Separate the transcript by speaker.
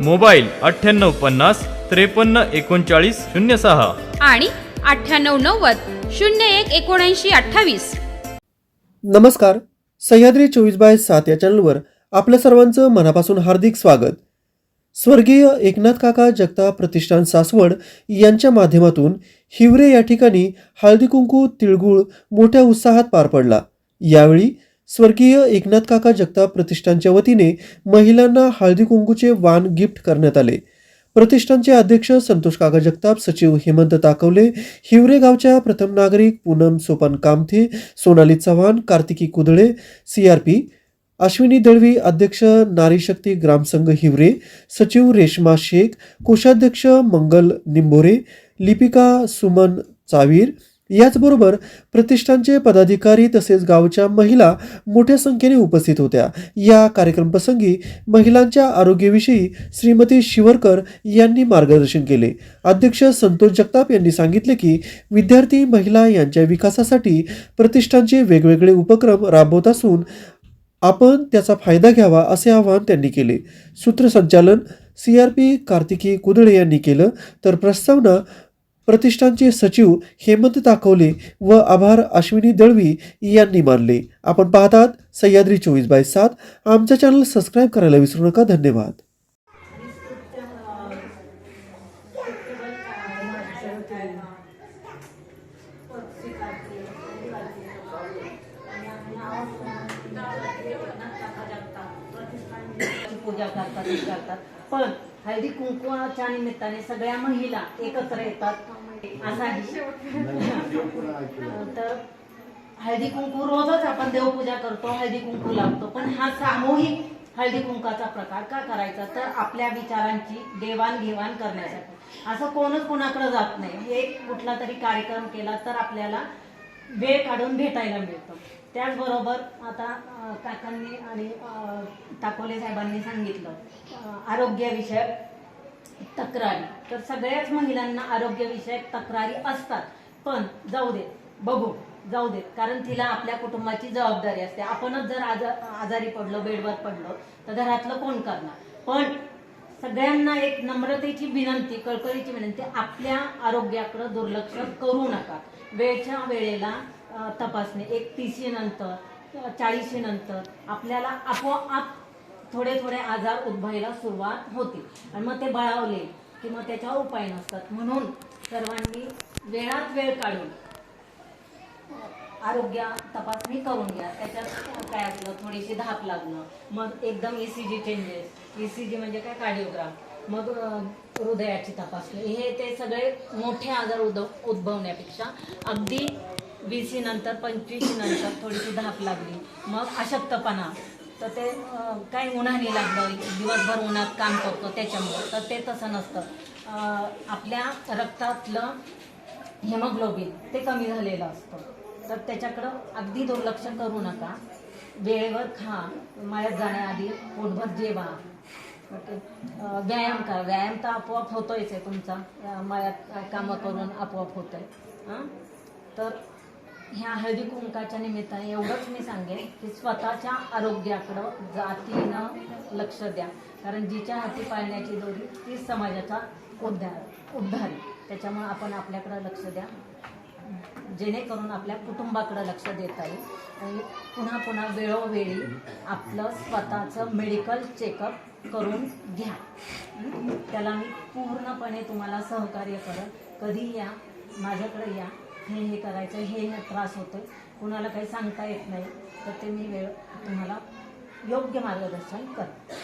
Speaker 1: Mobile अठ्ठ्याण्णव पन्नास त्रेपन्न एकोणचाळीस शून्य सहा.
Speaker 2: आणि अठ्ठ्याण्णव नव्वद शून्य एक एकोणऐंशी अठ्ठावीस.
Speaker 3: नमस्कार. सह्याद्री चोवीस बाय सात या चॅनलवर आपल्या सर्वांचं मनापासून हार्दिक स्वागत. स्वर्गीय एकनाथ काका जगताप प्रतिष्ठान सासवड यांच्या माध्यमातून हिवरे या ठिकाणी हळदी कुंकू तिळगुळ मोठ्या उत्साहात पार पडला. यावेळी स्वर्गीय एकनाथ काका जगताप प्रतिष्ठानच्या वतीने महिलांना हळदी कुंकूचे वाण गिफ्ट करण्यात आले. प्रतिष्ठानचे अध्यक्ष संतोष काका जगताप सचिव हेमंत ताकवले हिवरे गावच्या प्रथम नागरिक पूनम सोपान कामथे सोनाली चव्हाण कार्तिकी कुदळे सीआरपी अश्विनी दळवी अध्यक्ष नारी शक्ती ग्रामसंघ हिवरे सचिव रेश्मा शेख कोषाध्यक्ष मंगल निंबोरे लिपिका सुमन चावीर याचबरोबर प्रतिष्ठानचे पदाधिकारी तसेच गावच्या महिला मोठ्या संख्येने उपस्थित होत्या. या कार्यक्रमप्रसंगी महिलांच्या आरोग्याविषयी श्रीमती शिवरकर यांनी मार्गदर्शन केले. अध्यक्ष संतोष जगताप यांनी सांगितले की विद्यार्थी महिला यांच्या विकासासाठी प्रतिष्ठानचे वेगवेगळे उपक्रम राबवत असून आपण त्याचा फायदा घ्यावा असे आवाहन त्यांनी केले. सूत्रसंचालन C R P Kartiki Kudale यांनी केलं. तर प्रस्तावना प्रतिष्ठानचे सचिव हेमंत ताकवले व आभार अश्विनी दळवी यांनी मानले. आपण पाहतात सह्याद्री चोवीस बाय सात. आमचा चॅनल सबस्क्राईब करायला विसरू नका. धन्यवाद.
Speaker 4: पूजा करतात हे करतात. पण हळदी कुंकवाच्या निमित्ताने सगळ्या महिला एकत्र येतात. असा तर हळदी कुंकू रोजच आपण देवपूजा करतो हळदी कुंकू लावतो. पण हा सामूहिक हळदी कुंकाचा प्रकार का करायचा? तर आपल्या विचारांची देवाणघेवाण करण्यासाठी. असं कोणच कोणाकडे जात नाही. एक कुठला तरी कार्यक्रम केला तर आपल्याला वेळ काढून भेटायला मिळतं. त्याचबरोबर आता काकांनी आणि ताकोले साहेबांनी सांगितलं आरोग्यविषयक तक्रारी. तर सगळ्याच महिलांना आरोग्यविषयक तक्रारी असतात. पण जाऊ दे बघू जाऊ देत कारण तिला आपल्या कुटुंबाची जबाबदारी असते. आपणच जर आजा आजारी पडलो बेडवर पडलो तर घरातलं कोण करणार? पण सगळ्यांना एक नम्रतेची विनंती कळकळीची विनंती आपल्या आरोग्याकडे दुर्लक्ष करू नका. वेळच्या वेळेला तपासणी एक तीसशे नंतर चाळीसशे नंतर आपल्याला आपोआप थोडे थोडे आजार उद्भवायला सुरुवात होते. आणि मग ते बळावले की मग त्याच्यावर उपाय नसतात. म्हणून सर्वांनी वेळात वेळ काढून आरोग्य तपासणी करून घ्या. त्याच्यात थोडीशी धाप लागणं. मग एकदम ECG C G changes ECG C G म्हणजे काय? कार्डिओग्राम मग हृदयाची तपासणी. हे ते सगळे मोठे आजार उद उद्भवण्यापेक्षा अगदी वीसी नंतर पंचवीसी नंतर थोडीशी धाप लागली. मग अशक्तपणा. तर ते काय उन्हाने लागलं दिवसभर उन्हात काम करतो त्याच्यामुळं. तर ते तसं नसतं. आपल्या रक्तातलं हेमोग्लोबिन ते कमी झालेलं असतं. तर त्याच्याकडं अगदी दुर्लक्ष करू नका. वेळेवर खा. मळ्यात जाण्याआधी पोटभर जेवा ओके व्यायाम करा. व्यायाम तर आपोआप होतोयच आहे तुमचा. अं, मळ्यात कामं करून आपोआप होतंय. हां? तर ह्या हळदी कुंकाच्या निमित्ताने एवढंच मी सांगेन की स्वतःच्या आरोग्याकडं जातीनं लक्ष द्या. कारण जिच्या हाती पाळण्याची दोरी ती समाजाचा उद्धार उद्धार. त्याच्यामुळे आपण आपल्याकडं लक्ष द्या. जेणेकरून आपल्या कुटुंबाकडे लक्ष देता येईल आणि पुन्हा पुन्हा वेळोवेळी आपलं स्वतःचं मेडिकल चेकअप करून घ्या. त्याला मी पूर्णपणे तुम्हाला सहकार्य करेन कधी या माझ्याकडे या हे हे करायचं हे हे त्रास होतो कुणाला काही सांगता येत नाही तर ते मी वेळ तुम्हाला योग्य मार्गदर्शन करते.